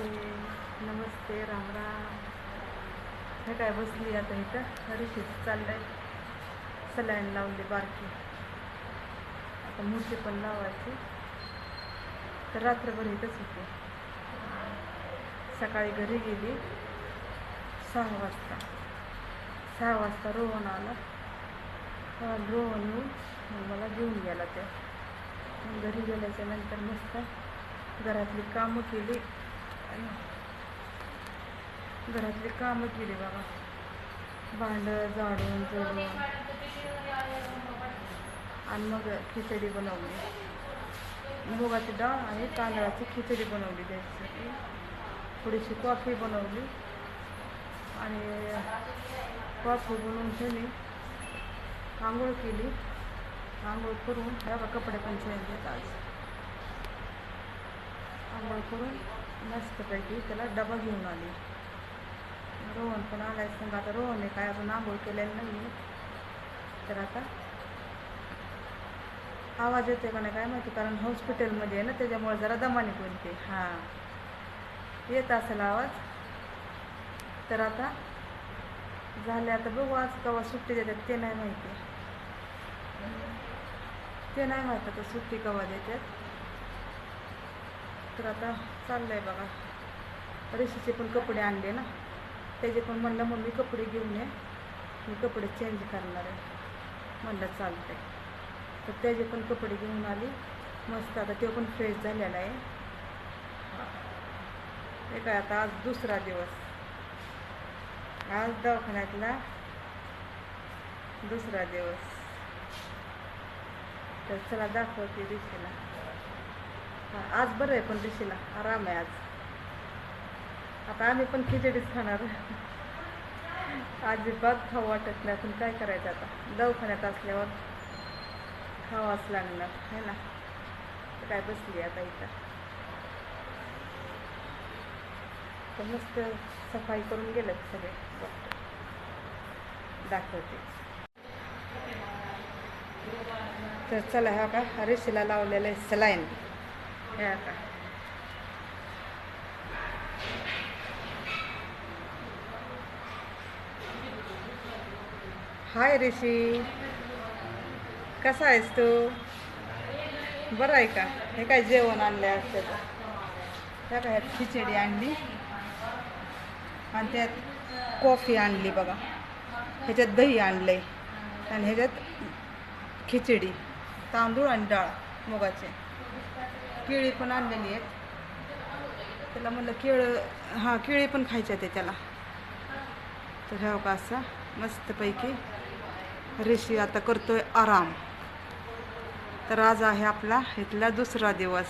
नमस्ते राम राम. हे काय बसली आता इथं? ऋषीच चाललंय. सलाईन लावली बारकी. आता मोठी पण लावायची. तर रात्रभर इथंच होते. सकाळी घरी गेली. सहा वाजता. सहा वाजता रोहन आला. रोहन येऊन मला घेऊन गेला ते घरी गेल्याच्यानंतर मस्त घरातली कामं केली. घरातले कामं केली बाबा. भांडं झाडून जोडून आणि मग खिचडी बनवली. मुगाची डाळ आणि तांदळाची खिचडी बनवली त्याच्यासाठी थोडीशी कॉफी बनवली. आणि कॉफी बनवून ठेवली आंघोळ केली. आंघोळ करून ह्या कपडे पण चेंज घेतात. आज आंघोळ करून मस्तपैकी त्याला डबा घेऊन आली. रोहन पण आलाय सांगा. आता रोहनने काय अजून आंघोळ केलेलं नाही तर आता आवाज येते का नाही काय माहिती कारण हॉस्पिटलमध्ये आहे ना त्याच्यामुळे जरा दमाने बोलते हां. येत असेल आवाज. तर आता झाले आता बघू आज केव्हा सुट्टी देतात ते नाही माहिती. ते नाही माहीत आता सुट्टी केव्हा देतात. तर आता चाललंय बघा. ऋषीचे पण कपडे आणले ना. त्याचे पण म्हणलं मम्मी कपडे घेऊन ये. मी कपडे चेंज करणार आहे. म्हणलं चालतंय. तर त्याचे पण कपडे घेऊन आली. मस्त आता तो पण फ्रेश झालेला आहे. हे काय आता आज दुसरा दिवस. आज दवाखान्यातला दुसरा दिवस. तर चला दाखवते ऋषीला आज बरं आहे पण ऋषीला. आराम आहे आज. आता आम्ही पण खिचडीच खाणार. अजिबात खाऊ वाटत नाही. पण काय करायचं आता? दवाखान्यात असल्यावर खावाच लागणार है ना? काय बसली आता इथं? तर मस्त सफाई करून गेलं सगळे. डॉक्टर दाखवते. तर चला हा का? ऋषीला लावलेलं आहे सलाईन हे का हाय ऋषी. कसा आहेस तू? बरं आहे का? हे काय जेवण आणलं आहे त्याचं? त्या काय ह्यात खिचडी आणली. आणि त्यात कॉफी आणली बघा. ह्याच्यात दही आणलंय. आणि ह्याच्यात खिचडी तांदूळ आणि डाळ मुगाचे. केळी पण आणलेली आहेत. त्याला म्हणलं केळं हां केळी पण खायच्या ते त्याला. तर ह्या का असा मस्तपैकी ऋषी आता करतोय आराम. तर आज आहे आपला इथला दुसरा दिवस.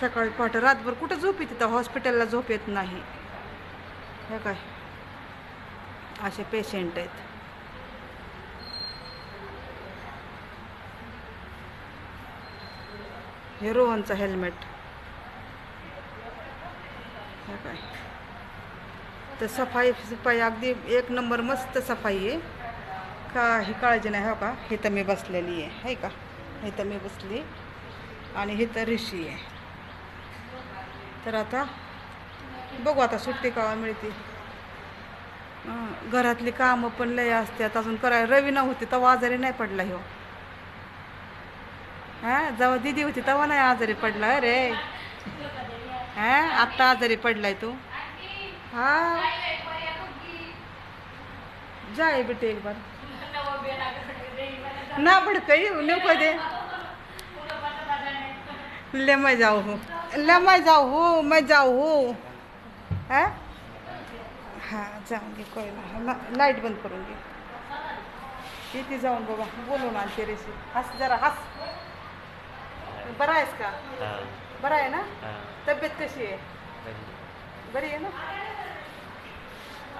सकाळी पहाटे रातभर कुठं झोप येते? तर हॉस्पिटलला झोप येत नाही. हे काय? असे पेशंट आहेत. हे रोहनचं हेल्मेट हे काय? तर सफाई सफाई अगदी एक नंबर मस्त सफाई आहे. का ही काळजी नाही हो का? हे तर मी बसलेली आहे है का? हे तर मी बसली. आणि हे तर ऋषी आहे. तर आता बघू आता सुट्टी केव्हा मिळते. घरातली कामं पण लय असतात. अजून करायला रवी नव्हती तर आजारी नाही पडला ह्यो. हां जेव्हा दिदी होती तेव्हा नाही आजारी पडला रे हां आत्ता आजारी पडलाय तू. हा. जाए बेटे एक बार ना भड़कई नको दे. ले मैं जाऊ हो. ले मैं जाऊ हो मैं जाऊ हो. हां? हां जाऊंगी कोई ना लाइट बंद करून घे. किती जाऊन बाबा बोलून आणते रेसिपी हस जरा हस. बरा आहेस का? हा, बरा आहे ना? हा. तब्येत कशी आहे? बरी. आहे ना?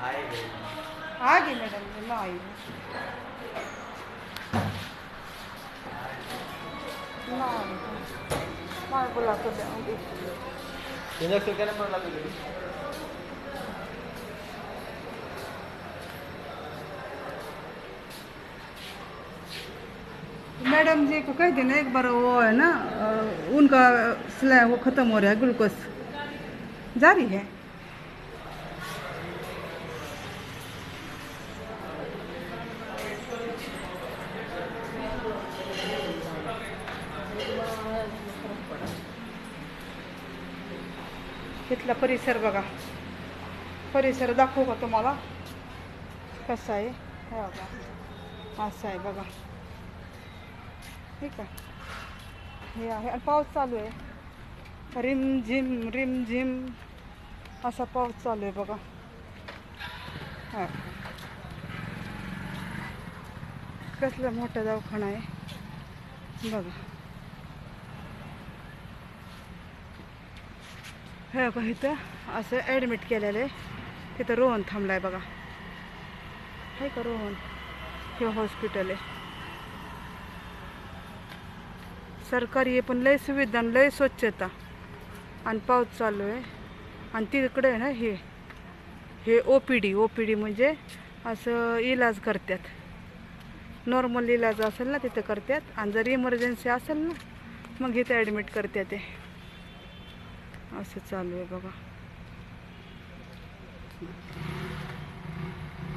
आहे घरी. आ गई मैडम जी मैं आई. हूँ ना बुला जाऊँगी इंजेक्शन लगा मैडम जी को कह देना एक बार वो है ना उनका वो ख़त्म हो रहा है ग्लूकोज। जारी है। इथला परिसर बघा. परिसर दाखवू का तुम्हाला? कसा आहे? हे बघा. असं आहे बघा. ठीक आहे. हे आहे. आणि पाऊस चालू आहे. रिम झिम रिम झिम. असा पाऊस चालू आहे बघा. हां. कसला मोठा दवाखाना आहे. बघा. हे बघा इथं असं ॲडमिट केलेलं आहे. तिथं रोहन थांबलाय बघा. आहे का रोहन? हे हॉस्पिटल आहे. सरकारी आहे पण लय सुविधा आणि लय स्वच्छता. आणि पाऊस चालू आहे. आणि तिकडे आहे ना हे हे O P D O P D म्हणजे असं इलाज करतात. नॉर्मल इलाज असेल ना तिथं करतात. आणि जर इमर्जन्सी असेल ना मग इथं ॲडमिट करतात ते. असं चालू आहे बघा.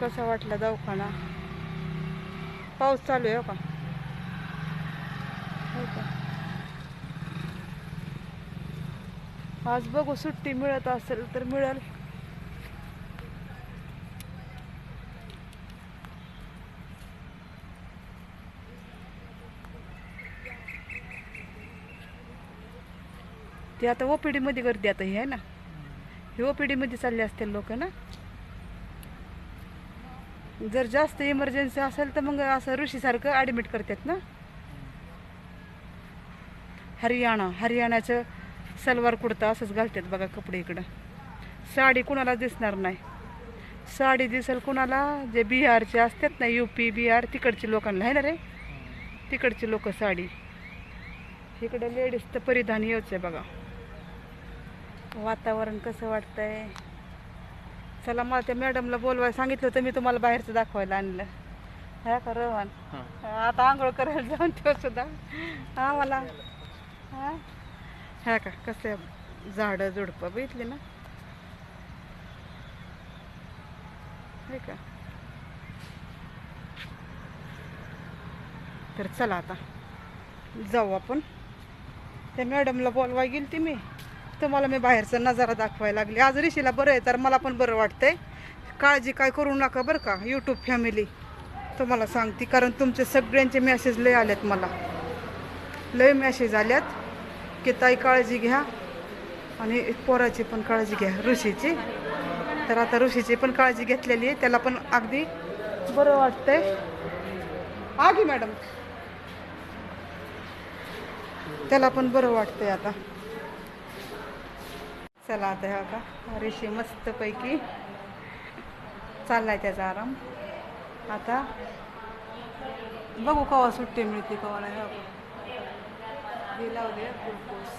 कसा वाटला दवाखाना? पाऊस चालू आहे हो का? हो का? आज बघू सुट्टी मिळत असेल तर मिळेल. ते आता ओपीडी मध्ये गर्दी आता ही आहे ना. हे ओपीडी मध्ये चालले असतील लोक ना. जर जास्त इमर्जन्सी असेल तर मग असं ऋषीसारखं ॲडमिट करतात ना. हरियाणा हरियाणाचं सलवार कुर्ता असंच घालतात बघा कपडे इकडं. साडी कुणाला दिसणार नाही. साडी दिसेल कुणाला? जे बिहारचे असतात ना यू पी बिहार तिकडची लोकांना आहे ना रे? तिकडची लोक साडी. इकडं लेडीज तर परिधान येऊच आहे बघा. वातावरण कसं वाटतंय? चला मला त्या मॅडमला बोलवायला सांगितलं होतं मी तुम्हाला बाहेरचं दाखवायला आणलं. हा का रोहन? आता आंघोळ करायला जाऊन ठेव सुद्धा. हा मला हा? ह्या का कसं झाडं झुडपं बघितली ना? हे का? तर चला आता जाऊ आपण. त्या मॅडमला बोलवाय गेली ती मी तुम्हाला मी बाहेरचा नजारा दाखवायला लागली. आज ऋषीला बरं आहे तर मला पण बरं वाटतंय. काळजी काय करू नका बरं का यूट्यूब फॅमिली तुम्हाला सांगते कारण तुमचे सगळ्यांचे मेसेज लय आलेत मला. लय मेसेज आल्यात. की ताई काळजी घ्या. आणि पोराची पण काळजी घ्या ऋषीची. तर आता ऋषीची पण काळजी घेतलेली आहे. त्याला पण अगदी बरं वाटतंय. आगी मॅडम. त्याला पण बरं वाटतंय आता. चला आता हा का ऋषी मस्तपैकी चाललाय त्याचा आराम. आता बघू कवा सुट्टी मिळते कवा नाही हो लावले ग्लुकोज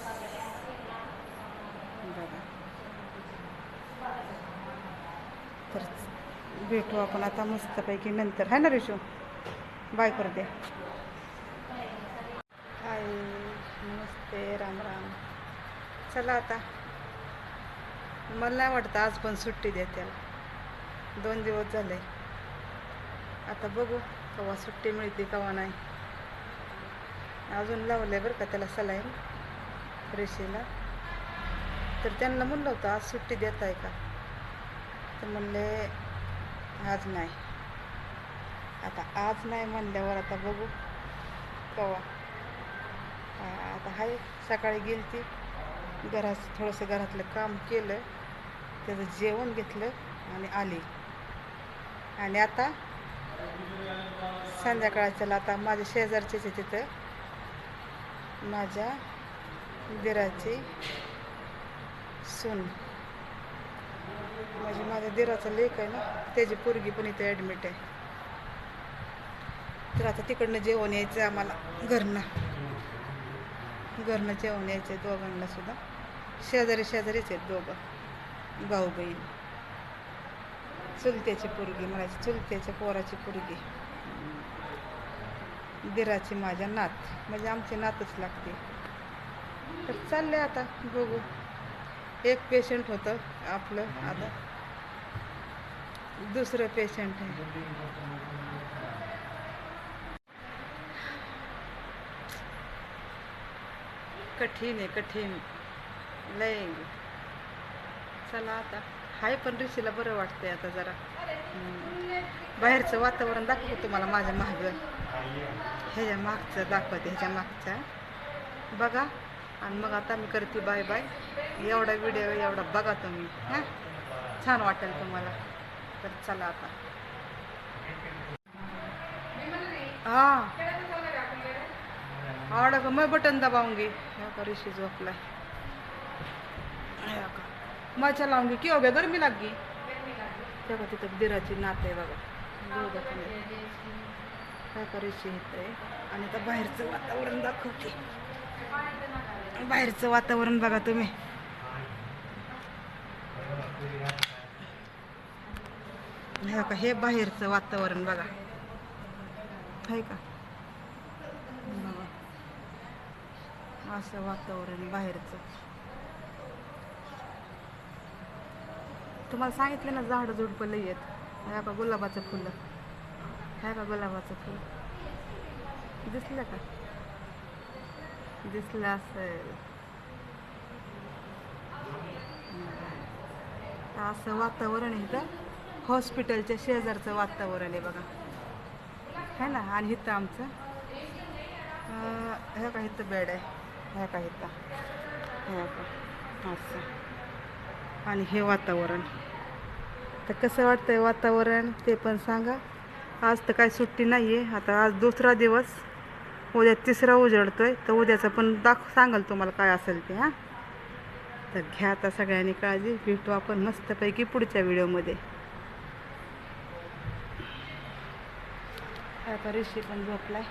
बघा तर भेटू आपण आता मस्तपैकी नंतर है ना ऋषू बाय कर दे हाय नमस्ते राम राम चला आता मला नाही वाटतं आज पण सुट्टी देते दोन दिवस झाले आता बघू केव्हा सुट्टी मिळते केव्हा नाही अजून लावलंय बरं का त्याला सलाईन रेषेला. तर त्यांना म्हणलं होतं आज सुट्टी देत आहे का? तर म्हणले आज नाही. आता आज नाही म्हणल्यावर आता बघू कवा. आता हाय सकाळी गेली ती घरात थोडंसं घरातलं काम केलं त्याचं जेवण घेतलं आणि आली. आणि आता संध्याकाळच्याला आता माझ्या शेजारचेच आहे तिथं. माझ्या दिराची सून. म्हणजे माझ्या दिराचा लेख आहे ना त्याची पोरगी पण इथे ॲडमिट आहे. तर आता तिकडनं जेवण यायचं आहे आम्हाला घरनं. घरनं जेवण यायचं आहे दोघांना सुद्धा. शेजारी शेजारीच आहेत दोघं भाऊ बहीण. चुलत्याची पोरगी म्हणायची चुलत्याच्या पोराची पोरगी. दिराची माझ्या नात. म्हणजे आमची नातच लागते. तर चालले आता बघू. एक पेशंट होतं आपलं आता. दुसरं पेशंट आहे. कठीण आहे कठीण. लय. चला आता. हाय पण ऋषीला बरं वाटतंय आता जरा. बाहेरचं वातावरण दाखवतो तुम्हाला माझ्या महाग ह्याच्या मागचं दाखवते ह्याच्या मागच्या बघा. आणि मग आता मी करते बाय बाय. एवढा व्हिडिओ एवढा बघा तुम्ही. हां? छान वाटेल तुम्हाला. तर चला आता. हां. आवडा का मग बटन दबाऊंगी का ऋषी झोपला ह्या का. मैं चलाऊंगी की हो गया गर्मी तेव्हा तिथं दिराची नात आहे बघा. काय करायची येत आहे. आणि आता बाहेरचं वातावरण दाखवते. बाहेरचं वातावरण बघा तुम्ही. हे का हे बाहेरचं वातावरण बघा. आहे का? बघा. असं वातावरण बाहेरचं. तुम्हाला सांगितलं ना झाडं झुडपं लई आहेत. ह्या का गुलाबाचं फुलं. ह्या का गुलाबाचं फुल दिसलं का? दिसलं असेल. असं वातावरण आहे इथं. हॉस्पिटलच्या शेजारचं वातावरण आहे बघा. है ना? आणि इथं आमचं. ह्या का इथं बेड आहे? ह्या का इथं? ह्या का? असं. आणि हे वातावरण. तर कसं वाटतंय वातावरण? ते पण सांगा. आज तर काय सुट्टी नाही आहे आता आज दुसरा दिवस. उद्या तिसरा उजळतोय. तर उद्याचं पण दाख सांगाल तुम्हाला काय असेल ते हां. तर घ्या आता सगळ्यांनी काळजी. भेटू आपण मस्तपैकी पुढच्या व्हिडिओमध्ये. आता ऋषी पण झोपलाय.